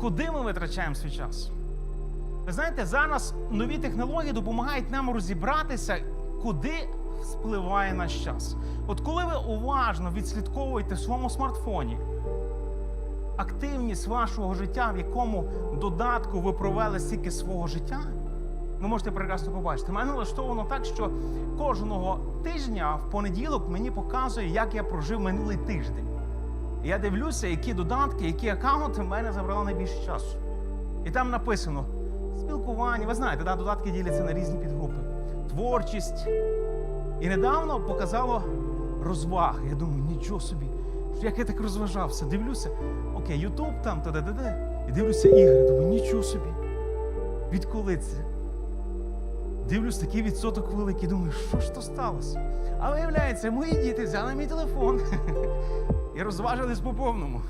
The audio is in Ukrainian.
куди ми витрачаємо свій час? Ви знаєте, зараз нові технології допомагають нам розібратися, куди спливає наш час. От коли ви уважно відслідковуєте в своєму смартфоні активність вашого життя, в якому додатку ви провели стільки свого життя, ви можете прекрасно побачити. Мене влаштовано так, що кожного тижня в понеділок мені показує, як я прожив минулий тиждень. Я дивлюся, які додатки, які аккаунти в мене забрали найбільше часу. І там написано спілкування. Ви знаєте, да, додатки діляться на різні підгрупи, творчість. І недавно показало розваги. Я думаю, нічого собі, як я так розважався. Дивлюся, окей, Ютуб там, та де де І дивлюся ігри. Думаю, нічого собі. Відколи це? Дивлюсь, такий відсоток великий. Думаю, що ж то сталося? А виявляється, мої діти взяли мій телефон і розважились по повному.